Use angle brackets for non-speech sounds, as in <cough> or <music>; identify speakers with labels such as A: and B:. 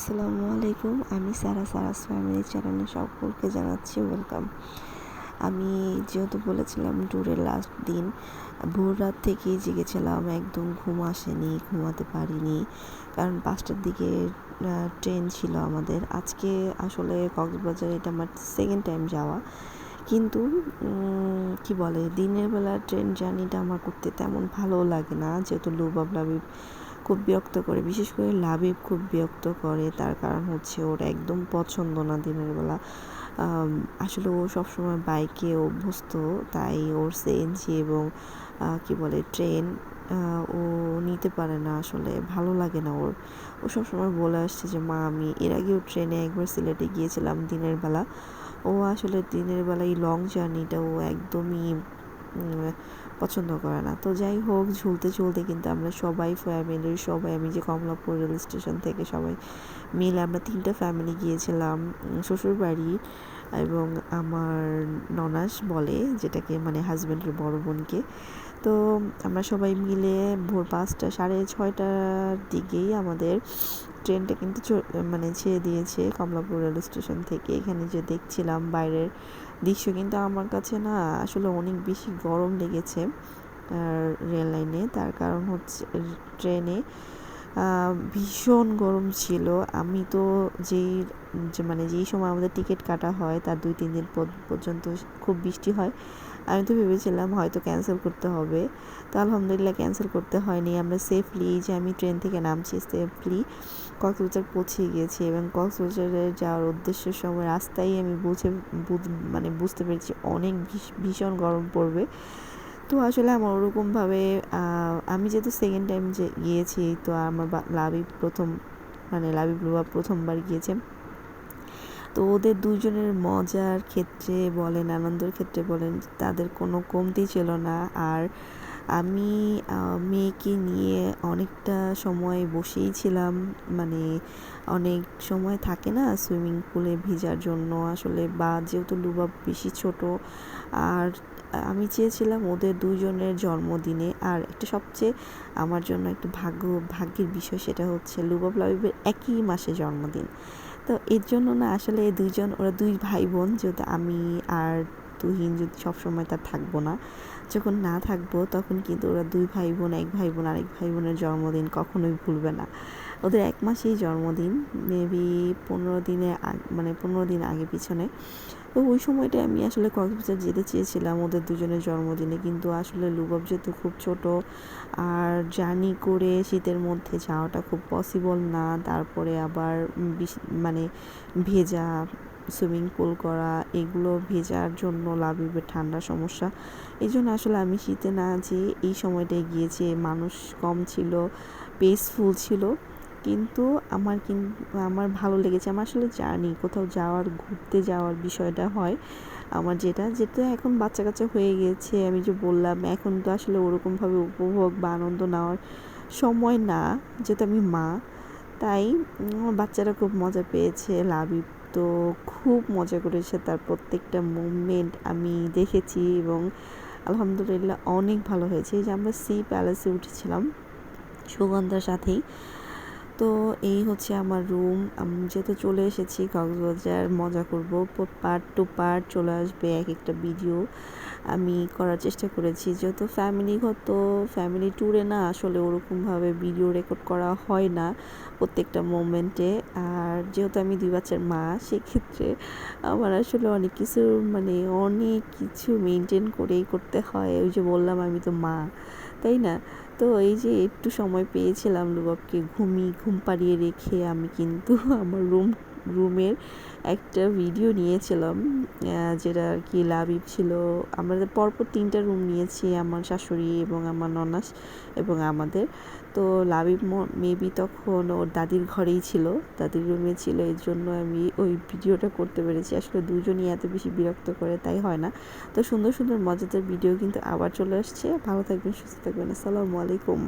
A: আসসালামু আলাইকুম। আমি সারা সারাস ফ্যামিলি চ্যানেলে সকলকে জানাচ্ছি ওয়েলকাম। আমি যেহেতু বলেছিলাম ট্যুরের লাস্ট দিন, ভোর রাত থেকেই জেগেছিলাম, একদম ঘুম আসেনি, ঘুমাতে পারিনি। কারণ পাঁচটার দিকে ট্রেন ছিল আমাদের। আজকে আসলে কক্সবাজার এটা আমার সেকেন্ড টাইম যাওয়া। কিন্তু কি বলে, দিনের বেলা ট্রেন জার্নিটা আমার করতে তেমন ভালো লাগে না। যেহেতু লুবাব লাবিব খুব বিরক্ত করে, বিশেষ করে লাবিব খুব বিরক্ত করে। তার কারণ হচ্ছে ওর একদম পছন্দ না দিনের বেলা। আসলে ও সবসময় বাইকে অভ্যস্ত, তাই ওর সিএনজি এবং কি বলে, ট্রেন ও নিতে পারে না আসলে, ভালো লাগে না ওর। ও সবসময় বলে আসছে যে, মা, আমি এর আগেও ট্রেনে একবার সিলেটে গিয়েছিলাম দিনের বেলা। ও আসলে দিনের বেলা এই লং জার্নিটা ও একদমই পছন্দ করে না। তো যাই হোক, ঝুলতে ঝুলতে কিন্তু আমরা সবাই ফ্যামিলির সবাই, আমি যে কমলাপুর রেল স্টেশন থেকে সবাই মিলে আমরা তিনটা ফ্যামিলি গিয়েছিলাম শ্বশুরবাড়ি এবং আমার ননাস বলে, যেটাকে মানে হাজব্যান্ডের বড় বোনকে। তো আমরা সবাই মিলে ভোর পাঁচটা, সাড়ে ছয়টার দিকেই আমাদের ট্রেনটা কিন্তু মানে ছেড়ে দিয়েছে কমলাপুর রেল স্টেশন থেকে। এখানে যে দেখছিলাম বাইরের দৃশ্য কিন্তু আমার কাছে না আসলে অনেক বেশি গরম লেগেছে রেল লাইনে। তার কারণ হচ্ছে ট্রেনে ভীষণ গরম ছিল। আমি তো যেই মানে যেই সময় আমাদের টিকিট কাটা হয়, তার দুই, তিন দিন পর্যন্ত খুব বৃষ্টি হয়। আমি তো ভেবেছিলাম হয়তো ক্যান্সেল করতে হবে। তো আলহামদুলিল্লাহ ক্যান্সেল করতে হয়নি। আমরা সেফলি যে আমি ট্রেন থেকে নামছি সেফলি কক্সবাজার পৌঁছে গিয়েছি এবং কক্সবাজারে যাওয়ার উদ্দেশ্যের সময় রাস্তায় আমি বুঝে মানে বুঝতে পেরেছি অনেক ভীষণ গরম পড়বে। তো আসলে আমার ওরকমভাবে আমি যেহেতু সেকেন্ড টাইম যে গিয়েছি, তো আমার লাভি প্রথম মানে লাভি লুবা প্রথমবার গিয়েছে। তো ওদের দুজনের মজার ক্ষেত্রে বলেন, আনন্দের ক্ষেত্রে বলেন, তাদের কোনো কমতি ছিল না। আর আমি মেয়েকে নিয়ে অনেকটা সময় বসেই ছিলাম। মানে অনেক সময় থাকে না সুইমিং পুলে ভিজার জন্য। আসলে বা যেহেতু লুবাব বেশি ছোট, আর আমি চেয়েছিলাম ওদের দুজনের জন্মদিনে। আর একটা সবচেয়ে আমার জন্য একটা ভাগ্য, ভাগ্যের বিষয় সেটা হচ্ছে লুবাব লাবিবের একই মাসে জন্মদিন। তো এর জন্য না আসলে দুইজন, ওরা দুই ভাই বোন, যেহেতু আমি আর তুহিন যদি সবসময় তার থাকব না। যখন না থাকব, তখন কিন্তু ওরা দুই ভাই বোন এক ভাই বোন আরেক ভাই বোনের জন্মদিন কখনোই ভুলবে না। ওদের এক মাসেই জন্মদিন মেবি পনেরো দিনে মানে পনেরো দিন আগে পিছনে। তো ওই সময়টা আমি আসলে কক্সবাজার যেতে চেয়েছিলাম ওদের দুজনের জন্মদিনে, কিন্তু আসলে লুবাব যেহেতু খুব ছোট, আর জার্নি করে শীতের মধ্যে যাওয়াটা খুব পসিবল না, তারপরে আবার মানে ভেজা সুইমিং পুল করা, এগুলো ভেজার জন্য লাভিবের ঠান্ডা সমস্যা। এই জন্য আসলে আমি শীতে না যেয়ে এই সময়টায় গিয়েছি, মানুষ কম ছিল পেসফুল ছিল। কিন্তু আমার কিন্তু আমার ভালো লেগেছে, আমার আসলে জার্নি, কোথাও যাওয়ার, ঘুরতে যাওয়ার বিষয়টা হয় আমার যেটা। যেটা এখন বাচ্চা কাচ্চা হয়ে গেছে, আমি যে বললাম, এখন তো আসলে ওরকমভাবে উপভোগ বা আনন্দ নেওয়ার সময় না, যেহেতু আমি মা, তাই আমার বাচ্চারা খুব মজা পেয়েছে লাভিব তো খুব মজা করেছে তার প্রত্যেকটা মুভমেন্ট আমি দেখেছি এবং আলহামদুলিল্লাহ অনেক ভালো হয়েছে। যে আমরা সি প্যালেসে উঠেছিলাম, সুগন্ধার সাথেই। তো এই হচ্ছে আমার রুম আমি যেহেতু চলে এসেছি কক্সবাজার, মজা করব। পার্ট টু পার্ট চলে আসবে এক একটা ভিডিও আমি করার চেষ্টা করেছি। যেহেতু ফ্যামিলি ফ্যামিলিগত ফ্যামিলি ট্যুরে না আসলে ওরকমভাবে ভিডিও রেকর্ড করা হয় না প্রত্যেকটা মোমেন্টে আর যেহেতু আমি দুই বাচ্চার মা, সেক্ষেত্রে আমার আসলে অনেক কিছু মানে অনেক কিছু মেনটেন করেই করতে হয়। ওই যে বললাম, আমি তো মা, তাই না? তো এই যে একটু সময় পেয়েছিলাম লুবাবকে ঘুমি ঘুম পাড়িয়ে রেখে আমি কিন্তু <laughs> আমার রুম, রুমের একটা ভিডিও নিয়েছিলাম যেটা আর কি লাভিব ছিল। আমরা পরপর তিনটা রুম নিয়েছি, আমার শাশুড়ি এবং আমার ননাস এবং আমাদের। তো লাভিব মেবি তখন ওর দাদির ঘরেই ছিল, দাদির রুমে ছিল, এর জন্য আমি ওই ভিডিওটা করতে পেরেছি। আসলে দুজনই এত বেশি বিরক্ত করে তাই হয় না। তো সুন্দর সুন্দর, মজাদার ভিডিও কিন্তু আবার চলে আসছে। ভালো থাকবেন, সুস্থ থাকবেন। আসসালামু আলাইকুম।